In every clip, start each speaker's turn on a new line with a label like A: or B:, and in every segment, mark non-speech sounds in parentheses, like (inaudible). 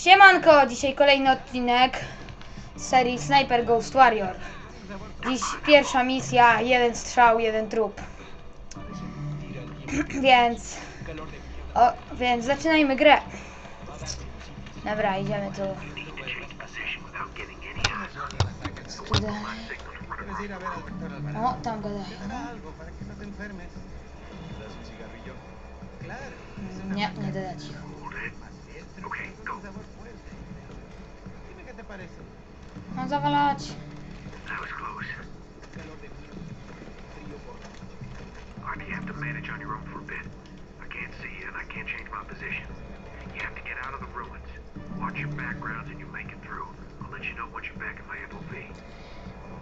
A: Siemanko, dzisiaj kolejny odcinek z serii Sniper Ghost Warrior. Dziś pierwsza misja, jeden strzał, jeden trup. więc, o, więc zaczynajmy grę. Dobra, idziemy tu. O, tam gadają. Nie, nie dodać.
B: Más céntrica, con sabor fuerte. Dime qué te parece.
A: Mam zawalać.
C: That was close.
B: Calor de miedo, frío por la noche.
C: Artie, you have to manage on your own for a bit. I can't see you and I can't change my position. You have to get out of the ruins. Watch your backgrounds and you'll make it through. I'll let you know once you're back in my FOV.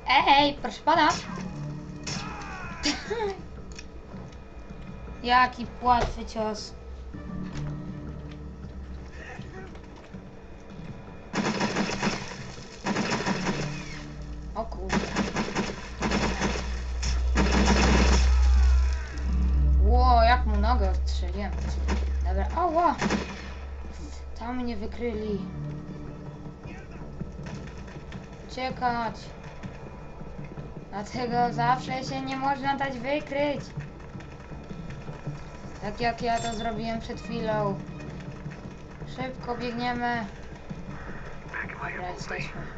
A: Ej, proszę pana. Jaki łatwy cios. Ło, jak mu nogę odstrzeliłem. Dobra, ała. Tam mnie wykryli. Uciekać. Dlatego zawsze się nie można dać wykryć. Tak jak ja to zrobiłem przed chwilą. Szybko biegniemy. Dobra, jesteśmy.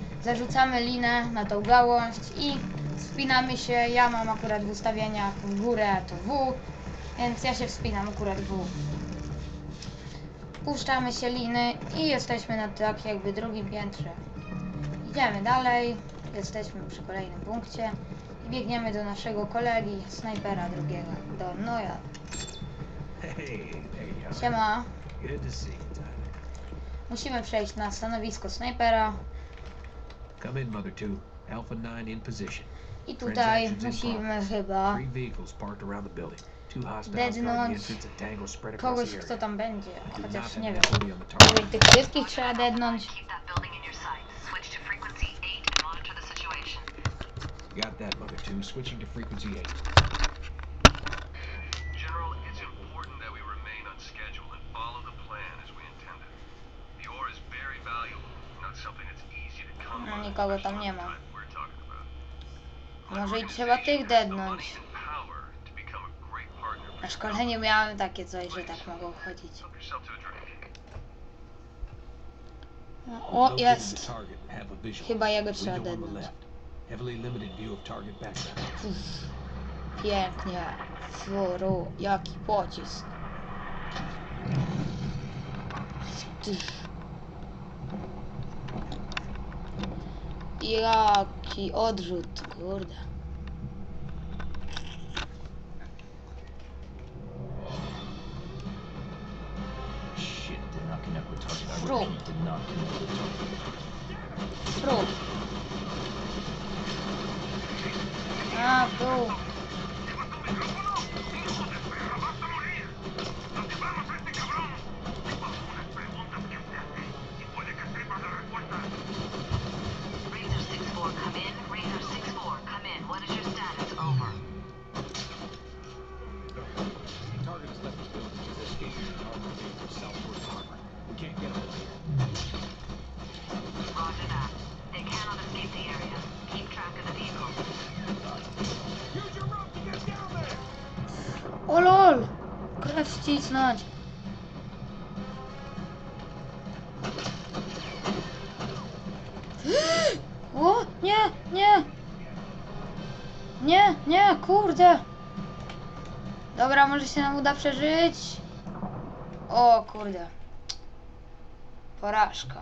A: Zarzucamy linę na tą gałąź i wspinamy się. Ja mam akurat w ustawieniach w górę to W, więc ja się wspinam akurat w. Puszczamy się liny i jesteśmy na tak jakby drugim piętrze. Idziemy dalej. Jesteśmy przy kolejnym punkcie i biegniemy do naszego kolegi, snajpera drugiego, do Noja. Siema. Musimy przejść na stanowisko snajpera
D: Come in, Mother Two. Alpha 9 in position.
A: i tutaj
D: Transactions in
A: musimy chyba
D: Three vehicles parked around the building. Two hostiles guarding
A: Dednąć
D: the entrance and tangles spread across
A: kogoś,
D: the
A: kto
D: area.
A: tam będzie,
D: Do not
A: chociaż
D: have
A: nie wiem.
D: FOV on the
A: Może
D: target.
A: tych wszystkich trzeba dednąć.
E: Keep that building in your sight. Switch to frequency 8 and monitor the situation.
D: Got that, Mother Two. Switching to frequency 8.
F: General, it's important that we remain on schedule and follow the plan as we intended. The ore is very valuable, not something that's easy to come
A: No, nikogo tam nie ma. Może i trzeba tych dednąć. Na szkoleniu miałem takie coś, że tak mogą chodzić.
F: Drink.
A: O, jest. Chyba jego trzeba dednąć. Pięknie. Furu, jaki pocisk. Jaki odrzut, kurde.
D: Shit, did not connect
A: O lol! Krew ścisnąć. (gasps) O, nie, nie! Nie, nie, kurde! Dobra, może się nam uda przeżyć. O, kurde. Porażka.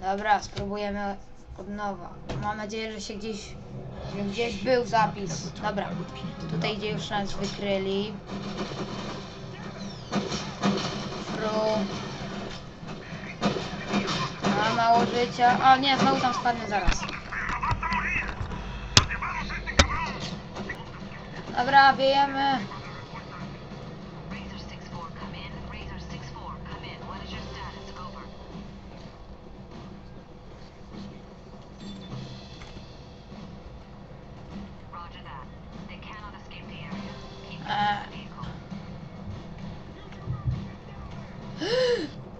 A: Dobra, spróbujemy od nowa. Mam nadzieję, że się gdzieś, gdzieś był zapis. Dobra, tutaj gdzie już nas wykryli. Fru. A mało życia. O nie, znowu tam spadnę zaraz. Dobra, wiejemy.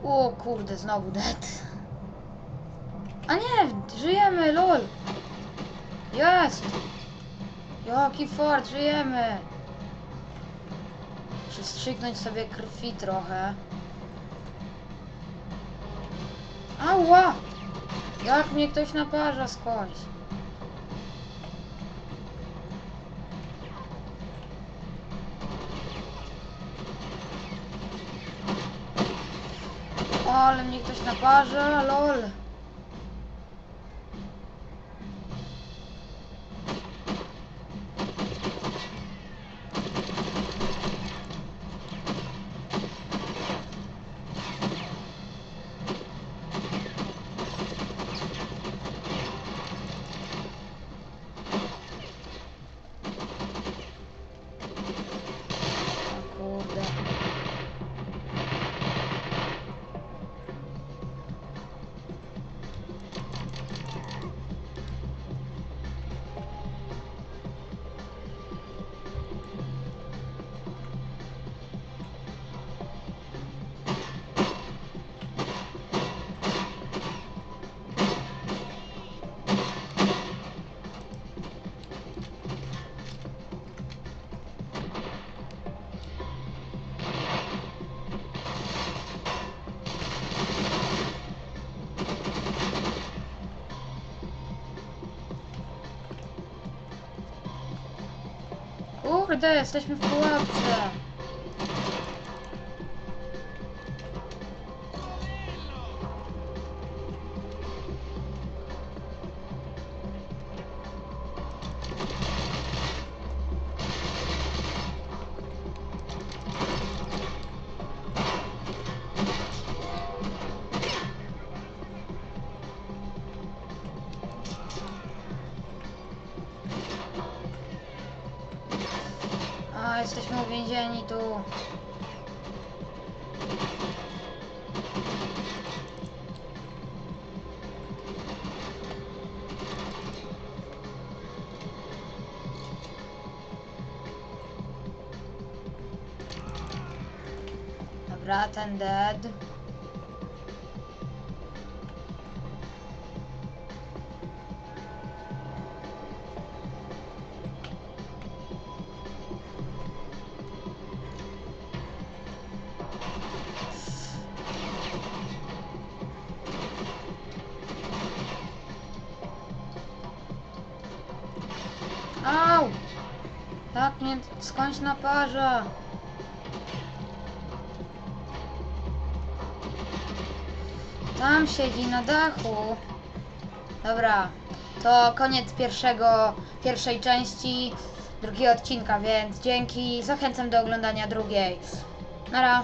A: O kurde, znowu dead. A nie, żyjemy, lol. Jest. Jaki fort, żyjemy. Muszę sobie krwi trochę. Ała! Jak mnie ktoś naparza skądś. Ale mnie ktoś naparza, lol. Kurde, jesteśmy w pułapce. A, jesteśmy uwięzieni tu. Dobra, ten dead. Mnie skądś naparza. Tam siedzi na dachu. Dobra, to koniec pierwszego, pierwszej części drugiego odcinka, więc dzięki. Zachęcam do oglądania drugiej. Nara.